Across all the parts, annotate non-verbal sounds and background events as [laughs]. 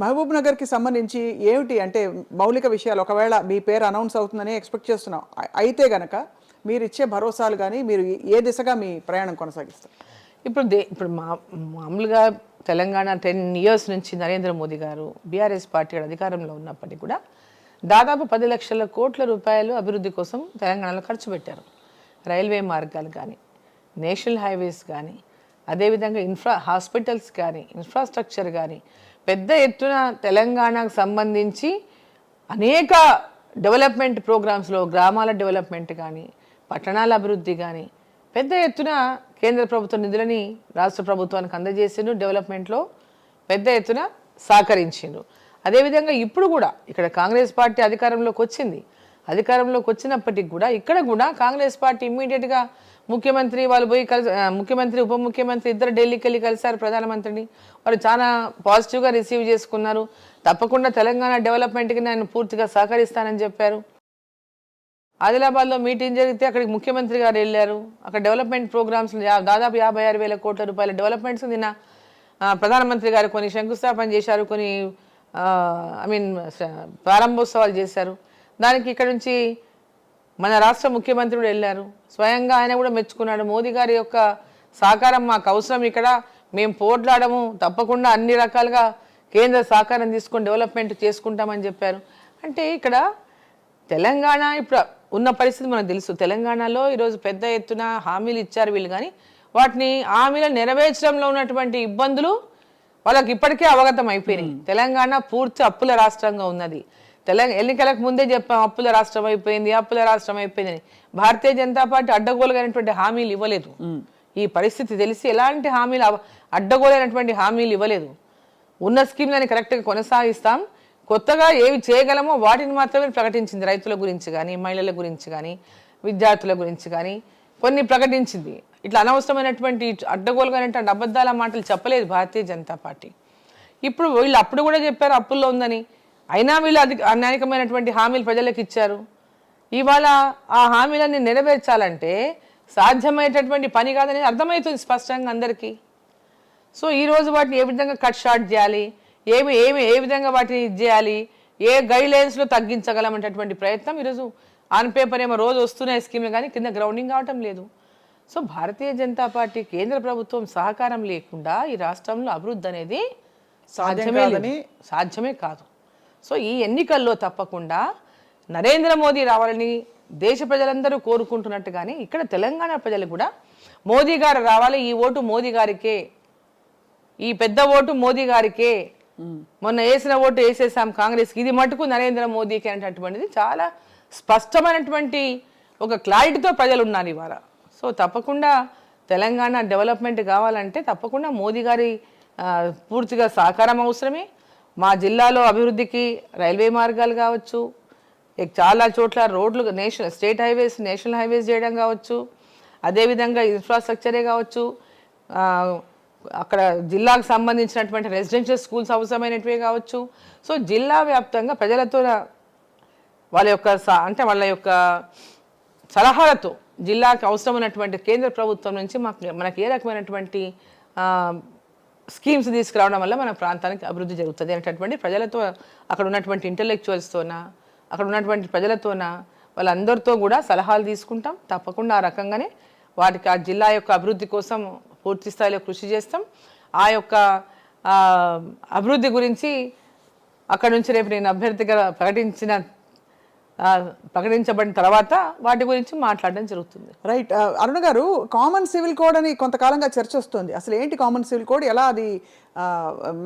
మహబూబ్ నగర్కి సంబంధించి ఏమిటి అంటే మౌలిక విషయాలు? ఒకవేళ మీ పేరు అనౌన్స్ అవుతుందని ఎక్స్పెక్ట్ చేస్తున్నాం. అయితే గనక మీరు ఇచ్చే భరోసాలు కానీ మీరు ఏ దిశగా మీ ప్రయాణం కొనసాగిస్తారు? ఇప్పుడు దే ఇప్పుడు మా మామూలుగా తెలంగాణ టెన్ ఇయర్స్ నుంచి నరేంద్ర మోదీ గారు బీఆర్ఎస్ పార్టీ అధికారంలో ఉన్నప్పటికీ కూడా దాదాపు పది లక్షల కోట్ల రూపాయలు అభివృద్ధి కోసం తెలంగాణలో ఖర్చు పెట్టారు. రైల్వే మార్గాలు కానీ నేషనల్ హైవేస్ కానీ అదేవిధంగా ఇన్ఫ్రా హాస్పిటల్స్ కానీ ఇన్ఫ్రాస్ట్రక్చర్ కానీ పెద్ద ఎత్తున తెలంగాణకు సంబంధించి అనేక డెవలప్మెంట్ ప్రోగ్రామ్స్లో గ్రామాల డెవలప్మెంట్ కానీ పట్టణాల అభివృద్ధి కానీ పెద్ద ఎత్తున కేంద్ర ప్రభుత్వ నిధులని రాష్ట్ర ప్రభుత్వానికి అందజేసిండు డెవలప్మెంట్లో పెద్ద ఎత్తున సహకరించిండు అదేవిధంగా ఇప్పుడు కూడా ఇక్కడ కాంగ్రెస్ పార్టీ అధికారంలోకి వచ్చింది. అధికారంలోకి వచ్చినప్పటికి కూడా ఇక్కడ కూడా కాంగ్రెస్ పార్టీ ఇమ్మీడియట్గా ముఖ్యమంత్రి వాళ్ళు పోయి కలిసి ముఖ్యమంత్రి ఉప ముఖ్యమంత్రి ఇద్దరు ఢిల్లీకి వెళ్ళి కలిశారు ప్రధానమంత్రిని. వారు చాలా పాజిటివ్గా రిసీవ్ చేసుకున్నారు. తప్పకుండా తెలంగాణ డెవలప్మెంట్కి నేను పూర్తిగా సహకరిస్తానని చెప్పారు. ఆదిలాబాద్లో మీటింగ్ జరిగితే అక్కడికి ముఖ్యమంత్రి గారు వెళ్ళారు. అక్కడ డెవలప్మెంట్ ప్రోగ్రామ్స్ దాదాపు యాభై ఆరు వేల కోట్ల రూపాయల డెవలప్మెంట్స్ నిన్న ప్రధానమంత్రి గారు కొన్ని శంకుస్థాపన చేశారు. కొన్ని ఐ మీన్ ప్రారంభోత్సవాలు చేశారు. దానికి ఇక్కడ నుంచి మన రాష్ట్ర ముఖ్యమంత్రి కూడా వెళ్ళారు. స్వయంగా ఆయన కూడా మెచ్చుకున్నాడు. మోదీ గారి యొక్క సహకారం మాకు అవసరం ఇక్కడ. మేము పోట్లాడము. తప్పకుండా అన్ని రకాలుగా కేంద్ర సహకారం తీసుకొని డెవలప్మెంట్ చేసుకుంటామని చెప్పారు. అంటే ఇక్కడ తెలంగాణ ఇప్పుడు ఉన్న పరిస్థితి మనకు తెలుసు. తెలంగాణలో ఈరోజు పెద్ద ఎత్తున హామీలు ఇచ్చారు వీళ్ళు కానీ వాటిని హామీలు నెరవేర్చడంలో ఉన్నటువంటి ఇబ్బందులు వాళ్ళకి ఇప్పటికే అవగతం అయిపోయినాయి. తెలంగాణ పూర్తి అప్పుల రాష్ట్రంగా ఉన్నది. తెలంగాణ ఎన్నికలకు ముందే చెప్పాం అప్పుల రాష్ట్రం అయిపోయింది అప్పుల రాష్ట్రం అయిపోయింది అని భారతీయ జనతా పార్టీ అడ్డగోలుగైనటువంటి హామీలు ఇవ్వలేదు. ఈ పరిస్థితి తెలిసి ఎలాంటి హామీలు అడ్డగోలైనటువంటి హామీలు ఇవ్వలేదు. ఉన్న స్కీమ్లని కరెక్ట్గా కొనసాగిస్తాం. కొత్తగా ఏవి చేయగలమో వాటిని మాత్రమే ప్రకటించింది రైతుల గురించి కానీ మహిళల గురించి కానీ విద్యార్థుల గురించి కానీ కొన్ని ప్రకటించింది. ఇట్లా అనవసరమైనటువంటి అడ్డగోలుగానటువంటి అబద్ధాల మాటలు చెప్పలేదు భారతీయ జనతా పార్టీ. ఇప్పుడు వీళ్ళు అప్పుడు కూడా చెప్పారు అప్పుల్లో ఉందని. అయినా వీళ్ళు అది అనేకమైనటువంటి హామీలు ప్రజలకు ఇచ్చారు. ఇవాళ ఆ హామీలన్నీ నెరవేర్చాలంటే సాధ్యమయ్యేటటువంటి పని కాదని అర్థమవుతుంది స్పష్టంగా అందరికీ. సో ఈ రోజు వాటిని ఏ విధంగా కట్ షార్ట్ చేయాలి? ఏమి ఏమి ఏ విధంగా వాటిని ఇది చేయాలి? ఏ గైడ్ లైన్స్లో తగ్గించగలమనేటటువంటి ప్రయత్నం ఈరోజు ఆన్ పేపర్ ఏమో రోజు వస్తున్నాయి స్కీమ్లు కానీ కింద గ్రౌండింగ్ అవటం లేదు. సో భారతీయ జనతా పార్టీ కేంద్ర ప్రభుత్వం సహకారం లేకుండా ఈ రాష్ట్రంలో అభివృద్ధి అనేది సాధ్యమే. సాధ్యమే కాదు. సో ఈ ఎన్నికల్లో తప్పకుండా నరేంద్ర మోదీ రావాలని దేశ ప్రజలందరూ కోరుకుంటున్నట్టుగానే ఇక్కడ తెలంగాణ ప్రజలు కూడా మోదీ గారు రావాలి ఈ ఓటు మోదీ గారికే ఈ పెద్ద ఓటు మోదీ గారికే మొన్న వేసిన ఓటు వేసేసాం కాంగ్రెస్కి ఇది మటుకు నరేంద్ర మోదీకి అనేటటువంటిది చాలా స్పష్టమైనటువంటి ఒక క్లారిటీతో ప్రజలు ఉన్నారు ఇవాళ. సో తప్పకుండా తెలంగాణ డెవలప్మెంట్ కావాలంటే తప్పకుండా మోదీ గారి పూర్తిగా సహకారం అవసరమే. మా జిల్లాలో అభివృద్ధికి రైల్వే మార్గాలు కావచ్చు చాలా చోట్ల రోడ్లు national state highways national highways చేయడం కావచ్చు అదేవిధంగా ఇన్ఫ్రాస్ట్రక్చరే కావచ్చు అక్కడ జిల్లాకు సంబంధించినటువంటి రెసిడెన్షియల్ స్కూల్స్ అవసరమైనటివే కావచ్చు. సో జిల్లా వ్యాప్తంగా ప్రజలతో వాళ్ళ యొక్క అంటే వాళ్ళ యొక్క సలహాలతో జిల్లాకి అవసరమైనటువంటి కేంద్ర ప్రభుత్వం నుంచి మాకు మనకి ఏ రకమైనటువంటి స్కీమ్స్ తీసుకురావడం వల్ల మన ప్రాంతానికి అభివృద్ధి జరుగుతుంది అనేటటువంటి ప్రజలతో అక్కడ ఉన్నటువంటి ఇంటలెక్చువల్స్తోన అక్కడ ఉన్నటువంటి ప్రజలతోన వాళ్ళందరితో కూడా సలహాలు తీసుకుంటాం. తప్పకుండా ఆ రకంగానే వాటికి ఆ జిల్లా యొక్క అభివృద్ధి కోసం పూర్తి స్థాయిలో కృషి చేస్తాం. ఆ యొక్క అభివృద్ధి గురించి అక్కడ నుంచి రేపు నేను అభ్యర్థిగా ప్రకటించిన ప్రకటించబడిన తర్వాత వాటి గురించి మాట్లాడడం జరుగుతుంది. రైట్ అరుణ గారు కామన్ సివిల్ కోడ్ అని కొంతకాలంగా చర్చ వస్తుంది. అసలు ఏంటి కామన్ సివిల్ కోడ్ ఎలా అది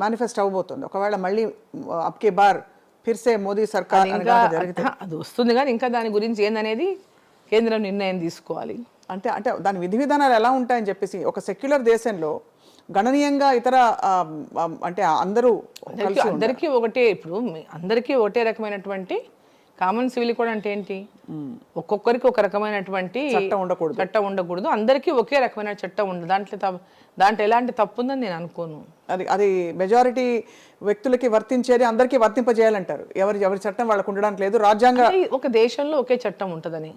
మేనిఫెస్ట్ అవ్వబోతుంది? ఒకవేళ మళ్ళీ అప్కే బార్ ఫిర్సే మోదీ సర్కార్ [laughs] అది వస్తుంది కానీ ఇంకా దాని గురించి ఏందనేది కేంద్రం నిర్ణయం తీసుకోవాలి. అంటే అంటే దాని విధి విధానాలు ఎలా ఉంటాయని చెప్పేసి ఒక సెక్యులర్ దేశంలో గణనీయంగా ఇతర అంటే అందరూ అందరికీ ఒకటే ఇప్పుడు అందరికీ ఒకటే రకమైనటువంటి కామన్ సివిల్ కోడ్ అంటే ఏంటి? ఒక్కొక్కరికి ఒక రకమైనటువంటి చట్టం ఉండకూడదు. చట్టం ఉండకూడదు. అందరికీ ఒకే రకమైన చట్టం ఉండదు దాంట్లో తప్ప- దాంట్లో ఎలాంటి తప్పు ఉందని నేను అనుకోను. అది అది మెజారిటీ వ్యక్తులకి వర్తించేది అందరికీ వర్తింపజేయాలంటారు. ఎవరి ఎవరి చట్టం వాళ్ళకు ఉండడానికి లేదు. రాజ్యాంగ ఒక దేశంలో ఒకే చట్టం ఉంటుందని.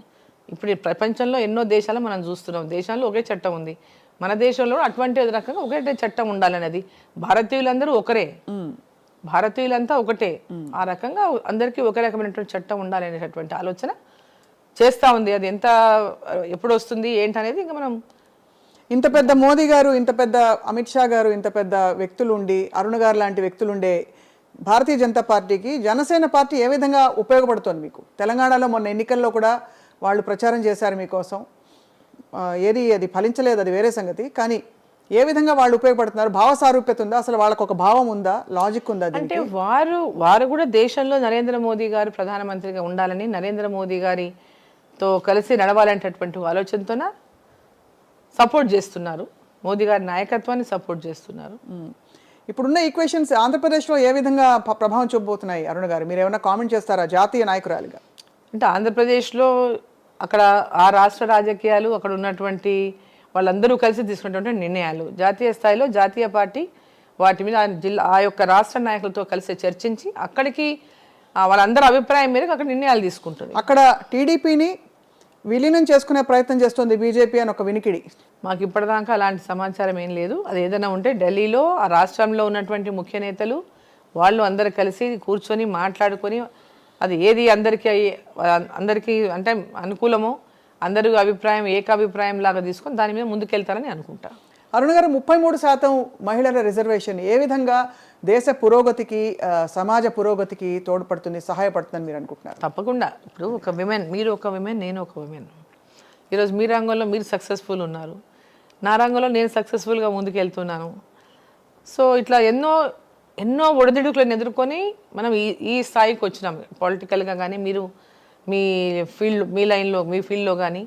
ఇప్పుడు ప్రపంచంలో ఎన్నో దేశాలు మనం చూస్తున్నాం. దేశాల్లో ఒకే చట్టం ఉంది. మన దేశంలో అటువంటి రకంగా ఒకే చట్టం ఉండాలనేది. భారతీయులందరూ ఒకరే. భారతీయులంతా ఒకటే. ఆ రకంగా అందరికీ ఒకే రకమైనటువంటి చట్టం ఉండాలి అనేటటువంటి ఆలోచన చేస్తూ ఉంది. అది ఎంత ఎప్పుడు వస్తుంది ఏంటనేది ఇంకా మనం ఇంత పెద్ద మోదీ గారు ఇంత పెద్ద అమిత్ షా గారు ఇంత పెద్ద వ్యక్తులు ఉండి అరుణ్ గారు లాంటి వ్యక్తులు ఉండే భారతీయ జనతా పార్టీకి జనసేన పార్టీ ఏ విధంగా ఉపయోగపడుతోంది మీకు? తెలంగాణలో మొన్న ఎన్నికల్లో కూడా వాళ్ళు ప్రచారం చేశారు మీకోసం. ఏది అది ఫలించలేదు అది వేరే సంగతి. కానీ ఏ విధంగా వాళ్ళు ఉపయోగపడుతున్నారు? భావ సారూప్యత ఉందా? అసలు వాళ్ళకు ఒక భావం ఉందా? లాజిక్ ఉందా? అంటే వారు వారు కూడా దేశంలో నరేంద్ర మోదీ గారు ప్రధానమంత్రిగా ఉండాలని నరేంద్ర మోదీ గారితో కలిసి నడవాలనేటటువంటి ఆలోచనతోన సపోర్ట్ చేస్తున్నారు. మోదీ గారి నాయకత్వాన్ని సపోర్ట్ చేస్తున్నారు. ఇప్పుడున్న ఈక్వేషన్స్ ఆంధ్రప్రదేశ్లో ఏ విధంగా ప్రభావం చూపబోతున్నాయి అరుణ్ గారు? మీరు ఏమైనా కామెంట్ చేస్తారా జాతీయ నాయకురాలిగా? అంటే ఆంధ్రప్రదేశ్లో అక్కడ ఆ రాష్ట్ర రాజకీయాలు అక్కడ ఉన్నటువంటి వాళ్ళందరూ కలిసి తీసుకున్నటువంటి నిర్ణయాలు. జాతీయ స్థాయిలో జాతీయ పార్టీ వాటి మీద జిల్లా ఆ యొక్క రాష్ట్ర నాయకులతో కలిసి చర్చించి అక్కడికి వాళ్ళందరి అభిప్రాయం మేరకు అక్కడ నిర్ణయాలు తీసుకుంటుంది. అక్కడ టీడీపీని విలీనం చేసుకునే ప్రయత్నం చేస్తుంది బీజేపీ అని ఒక వినికిడి. మాకు ఇప్పటిదాకా అలాంటి సమాచారం ఏం లేదు. అది ఏదైనా ఉంటే ఢిల్లీలో ఆ రాష్ట్రంలో ఉన్నటువంటి ముఖ్య నేతలు వాళ్ళు అందరు కలిసి కూర్చొని మాట్లాడుకొని అది ఏది అందరికీ అయ్యే- అందరికీ అంటే అనుకూలమో అందరూ అభిప్రాయం ఏకాభిప్రాయం లాగా తీసుకొని దాని మీద ముందుకెళ్తారని అనుకుంటా. అరుణ్ గారు ముప్పై మూడు శాతం మహిళల రిజర్వేషన్ ఏ విధంగా దేశ పురోగతికి సమాజ పురోగతికి తోడ్పడుతుంది సహాయపడుతుందని మీరు అనుకుంటున్నారు? తప్పకుండా. ఇప్పుడు ఒక విమెన్ మీరు ఒక విమెన్ నేను ఒక విమెన్. ఈరోజు మీ రంగంలో మీరు సక్సెస్ఫుల్ ఉన్నారు. నా రంగంలో నేను సక్సెస్ఫుల్గా ముందుకెళ్తున్నాను. సో ఇట్లా ఎన్నో ఎన్నో ఒడిదుడుకులను ఎదుర్కొని మనం ఈ ఈ స్థాయికి వచ్చినాం. పొలిటికల్గా కానీ మీరు మీ ఫీల్డ్ మీ లైన్లో మీ ఫీల్డ్లో కానీ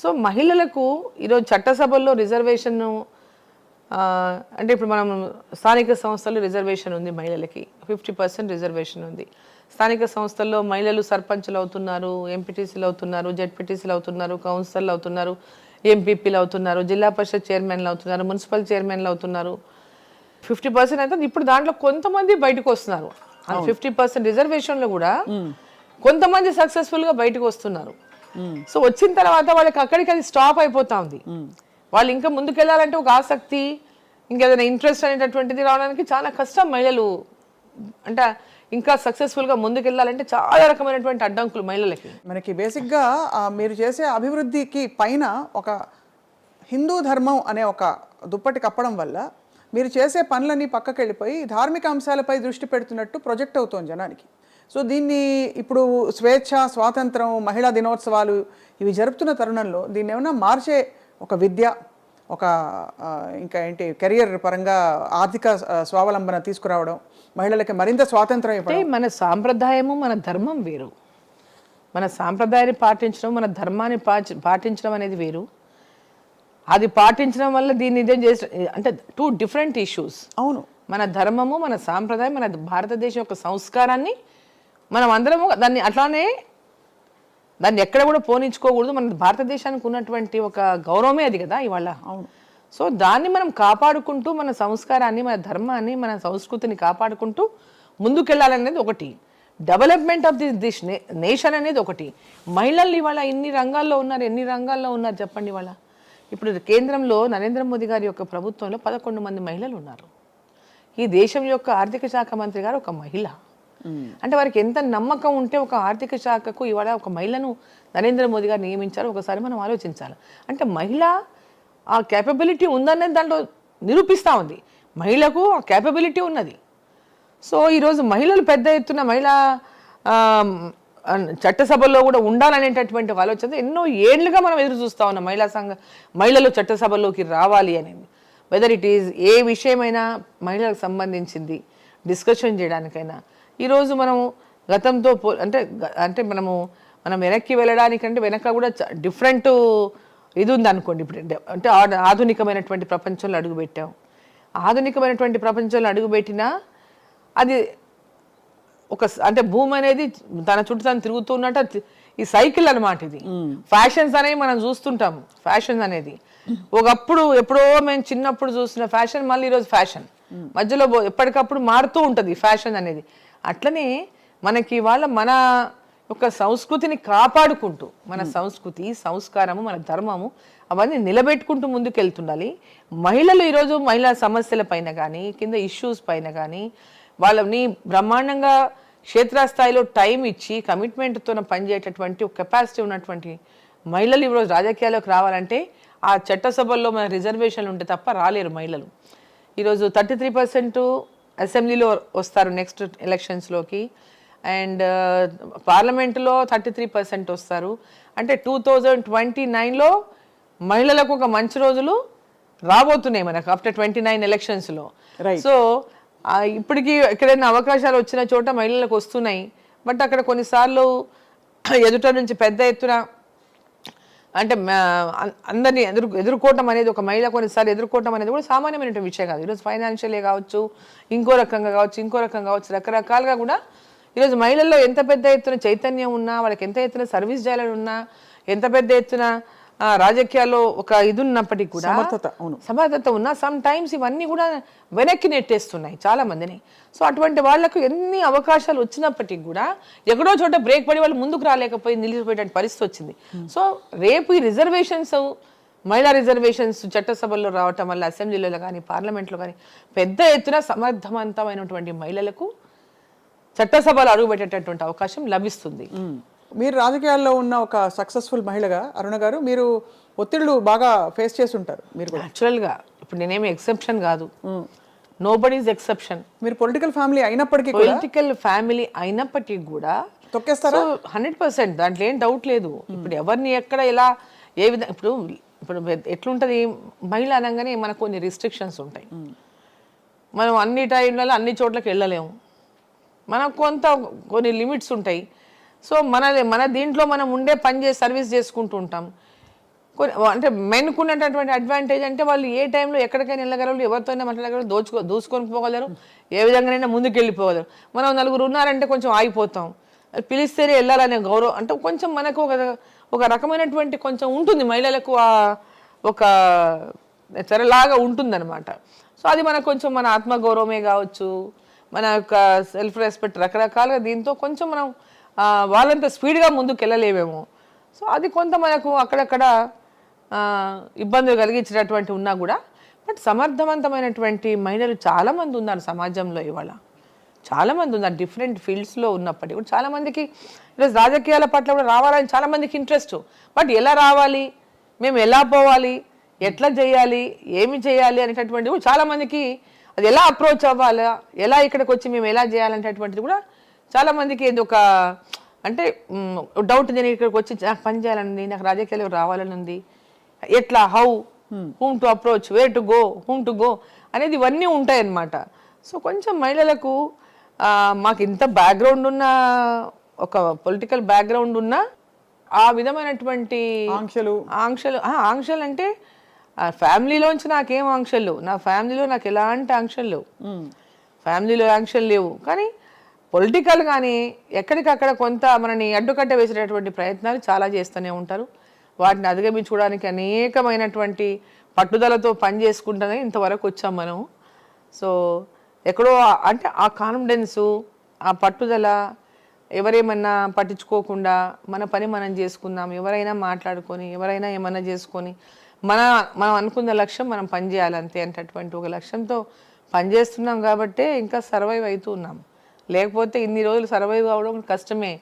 సో మహిళలకు ఈరోజు చట్టసభల్లో రిజర్వేషన్ అంటే ఇప్పుడు మనం స్థానిక సంస్థల్లో రిజర్వేషన్ ఉంది మహిళలకి. ఫిఫ్టీ పర్సెంట్ రిజర్వేషన్ ఉంది. స్థానిక సంస్థల్లో మహిళలు సర్పంచ్లు అవుతున్నారు ఎంపీటీసీలు అవుతున్నారు జెడ్పీటీసీలు అవుతున్నారు కౌన్సిలర్లు అవుతున్నారు ఎంపీపీలు అవుతున్నారు జిల్లా పరిషత్ చైర్మన్లు అవుతున్నారు మున్సిపల్ చైర్మన్లు అవుతున్నారు. ఫిఫ్టీ పర్సెంట్ అయితే ఇప్పుడు దాంట్లో కొంతమంది బయటకు వస్తున్నారు. ఫిఫ్టీ పర్సెంట్ రిజర్వేషన్లో కూడా కొంతమంది సక్సెస్ఫుల్గా బయటకు వస్తున్నారు. సో వచ్చిన తర్వాత వాళ్ళకి అక్కడికి అది స్టాప్ అయిపోతా ఉంది. వాళ్ళు ఇంకా ముందుకెళ్ళాలంటే ఒక ఆసక్తి ఇంకేదైనా ఇంట్రెస్ట్ అనేటటువంటిది రావడానికి చాలా కష్టం మహిళలు. అంటే ఇంకా సక్సెస్ఫుల్గా ముందుకెళ్ళాలంటే చాలా రకమైనటువంటి అడ్డంకులు మహిళలకి. మనకి బేసిక్గా మీరు చేసే అభివృద్ధికి పైన ఒక హిందూ ధర్మం అనే ఒక దుప్పటి కప్పడం వల్ల మీరు చేసే పనులన్నీ పక్కకెళ్ళిపోయి ధార్మిక అంశాలపై దృష్టి పెడుతున్నట్టు ప్రొజెక్ట్ అవుతోంది జనానికి. సో దీన్ని ఇప్పుడు స్వేచ్ఛ స్వాతంత్రం మహిళా దినోత్సవాలు ఇవి జరుపుతున్న తరుణంలో దీన్ని ఏమైనా మార్చే ఒక విద్య ఒక ఇంకా ఏంటి కెరియర్ పరంగా ఆర్థిక స్వావలంబన తీసుకురావడం మహిళలకి మరింత స్వాతంత్రం ఇవ్వడం. మన సాంప్రదాయము మన ధర్మం వేరు. మన సాంప్రదాయాన్ని పాటించడం మన ధర్మాన్ని పాటి పాటించడం అనేది వేరు. అది పాటించడం వల్ల దీన్ని ఇదేం చేసి అంటే టూ డిఫరెంట్ ఇష్యూస్ అవును. మన ధర్మము మన సాంప్రదాయం మన భారతదేశం యొక్క సంస్కారాన్ని మనం అందరము దాన్ని అట్లానే దాన్ని ఎక్కడ కూడా పోనించుకోకూడదు. మన భారతదేశానికి ఉన్నటువంటి ఒక గౌరవమే అది కదా ఇవాళ. అవును. సో దాన్ని మనం కాపాడుకుంటూ మన సంస్కారాన్ని మన ధర్మాన్ని మన సంస్కృతిని కాపాడుకుంటూ ముందుకెళ్ళాలనేది ఒకటి. Development of this this nation అనేది ఒకటి. మహిళలు ఇవాళ ఎన్ని రంగాల్లో ఉన్నారు ఎన్ని రంగాల్లో ఉన్నారు చెప్పండి ఇవాళ. ఇప్పుడు కేంద్రంలో నరేంద్ర మోదీ గారి యొక్క ప్రభుత్వంలో పదకొండు మంది మహిళలు ఉన్నారు. ఈ దేశం యొక్క ఆర్థిక శాఖ మంత్రి గారు ఒక మహిళ. అంటే వారికి ఎంత నమ్మకం ఉంటే ఒక ఆర్థిక శాఖకు ఇవాళ ఒక మహిళను నరేంద్ర మోదీ గారు నియమించారు ఒకసారి మనం ఆలోచించాలి. అంటే మహిళ ఆ కేపబిలిటీ ఉందనేది దాంట్లో నిరూపిస్తూ ఉంది. మహిళకు ఆ కేపబిలిటీ ఉన్నది. సో ఈరోజు మహిళలు పెద్ద ఎత్తున మహిళా చట్టసభల్లో కూడా ఉండాలనేటటువంటి ఆలోచన ఎన్నో ఏళ్ళుగా మనం ఎదురు చూస్తూ ఉన్నాం మహిళా సంఘ మహిళలు చట్టసభల్లోకి రావాలి అనేది. వెదర్ ఇట్ ఈజ్ ఏ విషయమైనా మహిళలకు సంబంధించింది డిస్కషన్ చేయడానికైనా ఈరోజు మనం గతంతో పో అంటే అంటే మనము మనం వెనక్కి వెళ్ళడానికంటే వెనక కూడా డిఫరెంట్ ఇది ఉంది అనుకోండి ఇప్పుడు అంటే- ఆధునికమైనటువంటి ప్రపంచంలో అడుగుపెట్టాం. ఆధునికమైనటువంటి ప్రపంచంలో అడుగుపెట్టినా అది ఒక అంటే భూమి అనేది తన చుట్టూ తను తిరుగుతున్నట్టు ఈ సైకిల్ అన్నమాట ఇది. ఫ్యాషన్స్ అనేవి మనం చూస్తుంటాం. ఫ్యాషన్ అనేది. ఒకప్పుడు ఎప్పుడో మేము చిన్నప్పుడు చూసిన ఫ్యాషన్ మళ్ళీ ఈరోజు ఫ్యాషన్. మధ్యలో ఎప్పటికప్పుడు మారుతూ ఉంటుంది ఫ్యాషన్ అనేది. అట్లనే మనకి ఇవాళ మన యొక్క సంస్కృతిని కాపాడుకుంటూ మన సంస్కృతి సంస్కారము మన ధర్మము అవన్నీ నిలబెట్టుకుంటూ ముందుకెళ్తుండాలి. మహిళలు ఈరోజు మహిళా సమస్యల పైన కానీ కింద ఇష్యూస్ పైన కానీ వాళ్ళని బ్రహ్మాండంగా క్షేత్రస్థాయిలో టైం ఇచ్చి కమిట్మెంట్తో పనిచేసేటటువంటి ఒక కెపాసిటీ ఉన్నటువంటి మహిళలు ఈరోజు రాజకీయాల్లోకి రావాలంటే ఆ చట్టసభల్లో మన రిజర్వేషన్లు ఉంటే తప్ప రాలేరు మహిళలు. ఈరోజు థర్టీ త్రీ పర్సెంట్ అసెంబ్లీలో వస్తారు నెక్స్ట్ ఎలక్షన్స్లోకి. అండ్ పార్లమెంటులో థర్టీ త్రీ పర్సెంట్ వస్తారు. అంటే టూ థౌజండ్ ట్వంటీ నైన్లో మహిళలకు ఒక మంచి రోజులు రాబోతున్నాయి మనకు ఆఫ్టర్ ట్వంటీ నైన్ ఎలక్షన్స్లో. సో ఇప్పటికీ ఎక్కడైనా అవకాశాలు వచ్చిన చోట మహిళలకు వస్తున్నాయి. బట్ అక్కడ కొన్నిసార్లు ఎదుట నుంచి పెద్ద ఎత్తున అంటే అందరినీ ఎదురు ఎదుర్కోవటం అనేది ఒక మహిళ కొన్నిసార్లు ఎదుర్కోవటం అనేది కూడా సామాన్యమైన విషయం కాదు. ఈరోజు ఫైనాన్షియలే కావచ్చు ఇంకో రకంగా కావచ్చు ఇంకో రకంగా కావచ్చు రకరకాలుగా కూడా ఈరోజు మహిళల్లో ఎంత పెద్ద ఎత్తున చైతన్యం ఉన్నా వాళ్ళకి ఎంత ఎత్తున సర్వీస్ చేయాలని ఉన్నా ఎంత పెద్ద ఎత్తున రాజకీయాల్లో ఒక ఇది ఉన్నప్పటికీ కూడా సమర్థత, అవును. సమర్థత ఉన్నా సమ్ టైమ్స్ ఇవన్నీ కూడా వెనక్కి నెట్టేస్తున్నాయి చాలా మందిని సో అటువంటి వాళ్ళకు ఎన్ని అవకాశాలు వచ్చినప్పటికీ కూడా ఎక్కడో చోట బ్రేక్ పడి వాళ్ళు ముందుకు రాలేకపోయి నిలిచిపోయేటువంటి పరిస్థితి వచ్చింది సో రేపు ఈ రిజర్వేషన్స్ మహిళా రిజర్వేషన్స్ చట్టసభల్లో రావటం వల్ల అసెంబ్లీలో కానీ పార్లమెంట్లో కానీ పెద్ద ఎత్తున సమర్థవంతమైనటువంటి మహిళలకు చట్టసభలో అడుగుపెట్టేటటువంటి అవకాశం లభిస్తుంది మ్మ్. మీరు రాజకీయాల్లో ఉన్న ఒక సక్సెస్ఫుల్ మహిళగా అరుణ గారు మీరు ఒత్తిళ్ళు బాగా ఫేస్ చేసి ఉంటారు మీరు యాక్చువల్గా ఇప్పుడు నేనేమి ఎక్సెప్షన్ కాదు. నో బడీస్ ఎక్సెప్షన్ మీరు పొలిటికల్ ఫ్యామిలీ అయినప్పటికీ పొలిటికల్ ఫ్యామిలీ అయినప్పటికీ కూడా తొక్కేస్తారా? హండ్రెడ్ పర్సెంట్ దాంట్లో ఏం డౌట్ లేదు. ఇప్పుడు ఎవరిని ఎక్కడ ఎలా ఏ విధంగా ఇప్పుడు ఇప్పుడు ఎట్లుంటది? మహిళ అనగానే మనకు కొన్ని రిస్ట్రిక్షన్స్ ఉంటాయి. మనం అన్ని టైంలలో అన్ని చోట్లకి వెళ్ళలేము. మనకు కొంత కొన్ని లిమిట్స్ ఉంటాయి. సో మన మన దీంట్లో మనం ఉండే పని చేసి సర్వీస్ చేసుకుంటూ ఉంటాం. కొన్ని అంటే మెన్కు ఉన్నటువంటి అడ్వాంటేజ్ అంటే వాళ్ళు ఏ టైంలో ఎక్కడికైనా వెళ్ళగలరు ఎవరితోనే మాట్లాడగలరు దోచుకో దూసుకొని పోగలరు ఏ విధంగానైనా ముందుకు వెళ్ళిపోగలరు మనం నలుగురు ఉన్నారంటే కొంచెం ఆగిపోతాం. పిలిస్తేనే వెళ్ళాలనే గౌరవం అంటే కొంచెం మనకు ఒక ఒక రకమైనటువంటి కొంచెం ఉంటుంది. మహిళలకు ఆ ఒక చెరలాగా ఉంటుందన్నమాట. సో అది మనకు కొంచెం మన ఆత్మగౌరవమే కావచ్చు మన యొక్క సెల్ఫ్ రెస్పెక్ట్ రకరకాలుగా దీంతో కొంచెం మనం వాళ్ళంత స్పీడ్గా ముందుకు వెళ్ళలేమేమో సో అది కొంత మనకు అక్కడక్కడ ఇబ్బందులు కలిగించినటువంటి ఉన్నా కూడా బట్ సమర్థవంతమైనటువంటి మహిళలు చాలామంది ఉన్నారు సమాజంలో ఇవాళ. చాలామంది ఉన్నారు డిఫరెంట్ ఫీల్డ్స్లో ఉన్నప్పటికీ కూడా. చాలామందికి ఈరోజు రాజకీయాల పట్ల కూడా రావాలని చాలామందికి ఇంట్రెస్ట్. బట్ ఎలా రావాలి? మేము ఎలా పోవాలి? ఎట్లా చేయాలి? ఏమి చేయాలి అనేటటువంటి కూడా చాలామందికి అది ఎలా అప్రోచ్ అవ్వాలా? ఎలా ఇక్కడికి వచ్చి మేము ఎలా చేయాలనేటటువంటిది కూడా చాలామందికి ఇది ఒక అంటే డౌట్ నేను ఇక్కడికి వచ్చి నాకు పని చేయాలని నాకు రాజకీయాలు రావాలని ఉంది ఎట్లా how whom to approach way to go whom to go అనేది ఇవన్నీ ఉంటాయి అన్నమాట సో కొంచెం మహిళలకు మాకు ఇంత బ్యాక్గ్రౌండ్ ఉన్న ఒక పొలిటికల్ బ్యాక్గ్రౌండ్ ఉన్న ఆ విధమైనటువంటి ఆంక్షలు. ఆంక్షలు ఆ, ఆంక్షలు అంటే ఫ్యామిలీలోంచి నాకేం ఆంక్షలు? నా ఫ్యామిలీలో నాకు ఎలాంటి ఆంక్షలు లేవు. ఫ్యామిలీలో ఆంక్షలు లేవు. కానీ పొలిటికల్ కానీ ఎక్కడికక్కడ కొంత మనని అడ్డుకట్ట వేసేటటువంటి ప్రయత్నాలు చాలా చేస్తూనే ఉంటారు. వాటిని అధిగమించుకోవడానికి అనేకమైనటువంటి పట్టుదలతో పని చేసుకుంటూనే ఇంతవరకు వచ్చాం మనం. సో ఎక్కడో అంటే ఆ కాన్ఫిడెన్సు ఆ పట్టుదల ఎవరేమన్నా పట్టించుకోకుండా మన పని మనం చేసుకుందాం ఎవరైనా మాట్లాడుకొని ఎవరైనా ఏమన్నా చేసుకొని మన మనం అనుకున్న లక్ష్యం మనం పని చేయాలంతే అటువంటి ఒక లక్ష్యంతో పనిచేస్తున్నాం కాబట్టే ఇంకా సర్వైవ్ అవుతూ ఉన్నాం. లేకపోతే ఇన్ని రోజులు సర్వైవ్ అవడం కష్టమే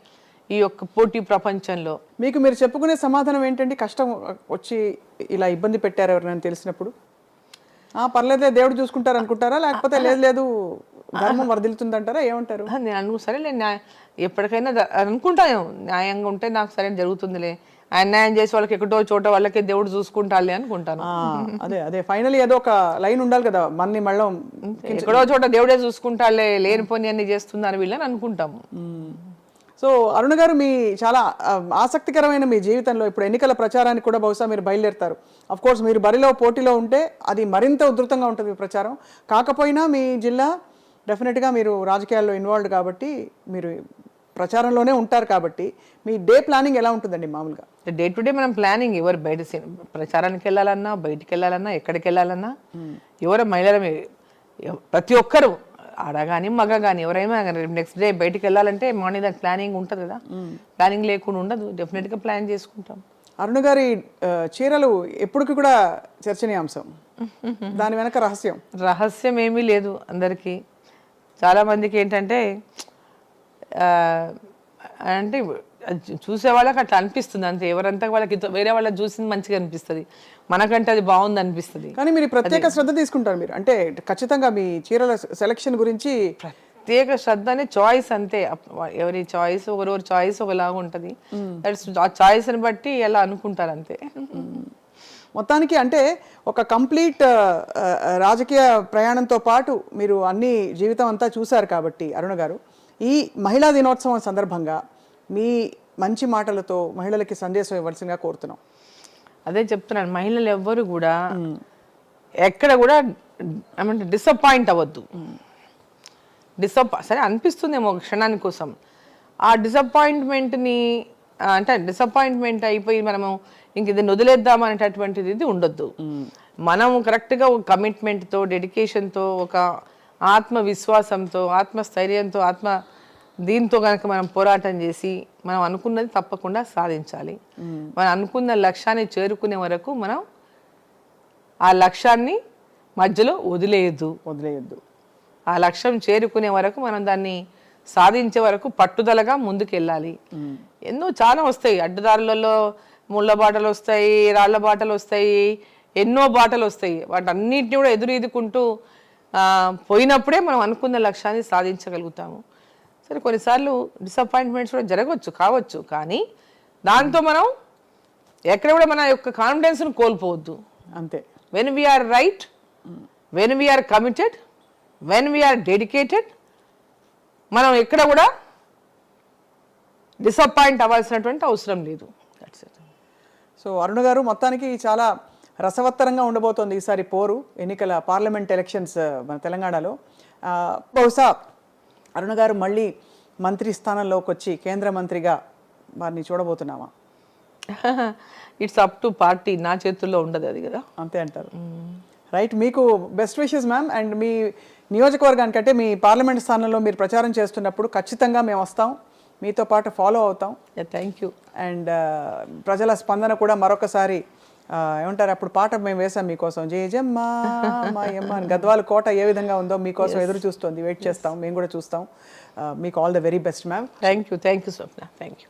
ఈ యొక్క పోటీ ప్రపంచంలో. మీకు మీరు చెప్పుకునే సమాధానం ఏంటండి? కష్టం వచ్చి ఇలా ఇబ్బంది పెట్టారు ఎవరైనా తెలిసినప్పుడు? ఆ పర్లేదే దేవుడు చూసుకుంటారు అనుకుంటారా? లేకపోతే లేదు లేదు ధర్మం వరదిల్తుందంటారా ఏమంటారు? నేను అను సరే నేను ఎప్పటికైనా అనుకుంటాను న్యాయంగా ఉంటే నాకు సరే జరుగుతుందిలే. ఆయన న్యాయం చేసి వాళ్ళకి ఎక్కడో చోట వాళ్ళకి దేవుడు చూసుకుంటాలే అనుకుంటాను. అదే అదే. ఫైనల్ ఏదో ఒక లైన్ ఉండాలి కదా మన్ని మళ్ళీ ఎక్కడో చోట దేవుడే చూసుకుంటాలే లేనిపోని అన్ని చేస్తున్నారు వీళ్ళని అనుకుంటాము. సో అరుణ గారు మీ చాలా ఆసక్తికరమైన మీ జీవితంలో ఇప్పుడు ఎన్నికల ప్రచారానికి కూడా బహుశా మీరు బయలుదేరుతారు. అఫ్ కోర్స్ మీరు బరిలో పోటీలో ఉంటే అది మరింత ఉధృతంగా ఉంటుంది మీ ప్రచారం. కాకపోయినా మీ జిల్లా డెఫినెట్గా మీరు రాజకీయాల్లో ఇన్వాల్వ్డ్ కాబట్టి మీరు ప్రచారంలోనే ఉంటారు కాబట్టి మీ డే ప్లానింగ్ ఎలా ఉంటుందండి మామూలుగా? డే టు డే మనం ప్లానింగ్ ఎవరు బయట ప్రచారానికి వెళ్ళాలన్నా బయటికి వెళ్ళాలన్నా ఎక్కడికి వెళ్ళాలన్నా ఎవరు మహిళలమే ఎవ- ప్రతి ఒక్కరు ఆడ కానీ మగ కానీ ఎవరైనా నెక్స్ట్ డే బయటికి వెళ్ళాలంటే మార్నింగ్ దానికి ప్లానింగ్ ఉంటుంది కదా. ప్లానింగ్ లేకుండా ఉండదు. డెఫినెట్గా ప్లాన్ చేసుకుంటాం. అరుణ గారి చీరలు ఎప్పటికి కూడా చర్చనీయాంశం. దాని వెనక రహస్యం. రహస్యం ఏమీ లేదు అందరికీ. చాలా మందికి ఏంటంటే అంటే చూసే వాళ్ళకి అట్లా అనిపిస్తుంది అంతే. ఎవరంతా వాళ్ళకి వేరే వాళ్ళకి చూసింది మంచిగా అనిపిస్తుంది. మనకంటే అది బాగుంది అనిపిస్తుంది. కానీ మీరు ప్రత్యేక శ్రద్ధ తీసుకుంటారు మీరు. అంటే ఖచ్చితంగా మీ చీరల సెలక్షన్ గురించి ప్రత్యేక శ్రద్ధ అనే చాయిస్ అంతే. ఎవరి చాయిస్ ఒకరొకరి చాయిస్ ఒకలాగా ఉంటుంది. దట్స్ ఆ చాయిస్ని బట్టి ఎలా అనుకుంటారు అంతే. మొత్తానికి అంటే ఒక కంప్లీట్ రాజకీయ ప్రయాణంతో పాటు మీరు అన్ని జీవితం అంతా చూశారు కాబట్టి అరుణ గారు. ఈ మహిళా దినోత్సవం సందర్భంగా మీ మంచి మాటలతో మహిళలకి సందేశం ఇవ్వాల్సిందిగా కోరుతున్నాం. అదే చెప్తున్నాను మహిళలు ఎవ్వరు కూడా ఎక్కడ కూడా ఏమంటే డిసప్పాయింట్ అవ్వద్దు. డిసప్ప సరే అనిపిస్తుందేమో ఒక క్షణాని కోసం. ఆ డిసప్పాయింట్మెంట్ని అంటే డిసప్పాయింట్మెంట్ అయిపోయి మనము ఇంక ఇది వదిలేద్దాం అనేటటువంటిది ఇది ఉండొద్దు. మనం కరెక్ట్గా ఒక కమిట్మెంట్తో డెడికేషన్తో ఒక ఆత్మవిశ్వాసంతో ఆత్మస్థైర్యంతో ఆత్మ దీంతో కనుక మనం పోరాటం చేసి మనం అనుకున్నది తప్పకుండా సాధించాలి. మనం అనుకున్న లక్ష్యాన్ని చేరుకునే వరకు మనం ఆ లక్ష్యాన్ని మధ్యలో వదిలేయద్దు. వదిలేయద్దు. ఆ లక్ష్యం చేరుకునే వరకు మనం దాన్ని సాధించే వరకు పట్టుదలగా ముందుకు వెళ్ళాలి ఎన్నో చాలా వస్తాయి. అడ్డదారులలో ముళ్ళ బాటలు వస్తాయి రాళ్ళ బాటలు వస్తాయి ఎన్నో బాటలు వస్తాయి. వాటన్నిటిని కూడా ఎదురు పోయినప్పుడే మనం అనుకున్న లక్ష్యాన్ని సాధించగలుగుతాము. సరే కొన్నిసార్లు డిసప్పాయింట్మెంట్స్ కూడా జరగవచ్చు కావచ్చు. కానీ దాంతో మనం ఎక్కడ కూడా మన యొక్క కాన్ఫిడెన్స్ను కోల్పోవద్దు. అంతే. When we are right when we are committed when we are dedicated మనం ఎక్కడ కూడా డిసప్పాయింట్ అవ్వాల్సినటువంటి అవసరం లేదు. సో అరుణ గారు మొత్తానికి చాలా రసవత్తరంగా ఉండబోతోంది ఈసారి పోరు ఎన్నికల పార్లమెంట్ ఎలక్షన్స్ మన తెలంగాణలో. బహుశా అరుణ గారు మళ్ళీ మంత్రి స్థానంలోకి వచ్చి కేంద్ర మంత్రిగా వారిని చూడబోతున్నామా? ఇట్స్ అప్ టు పార్టీ నా చేతుల్లో ఉండదు అది కదా. అంతే అంటారు. రైట్ మీకు బెస్ట్ విషెస్ మ్యామ్. అండ్ మీ నియోజకవర్గానికి అంటే మీ పార్లమెంట్ స్థానంలో మీరు ప్రచారం చేస్తున్నప్పుడు ఖచ్చితంగా మేము వస్తాం. మీతో పాటు ఫాలో అవుతాం. థ్యాంక్ యూ అండ్ ప్రజల స్పందన కూడా మరొకసారి ఏమంటారు? అప్పుడు పాట మేము వేసాం మీకోసం. జయ జమ్మ మాయమ్మ అని. గద్వాల కోట ఏ విధంగా ఉందో మీకోసం ఎదురు చూస్తుంది వెయిట్ చేస్తాం. మేము కూడా చూస్తాం. మీకు all the very best ma'am thank you thank you Swapna thank you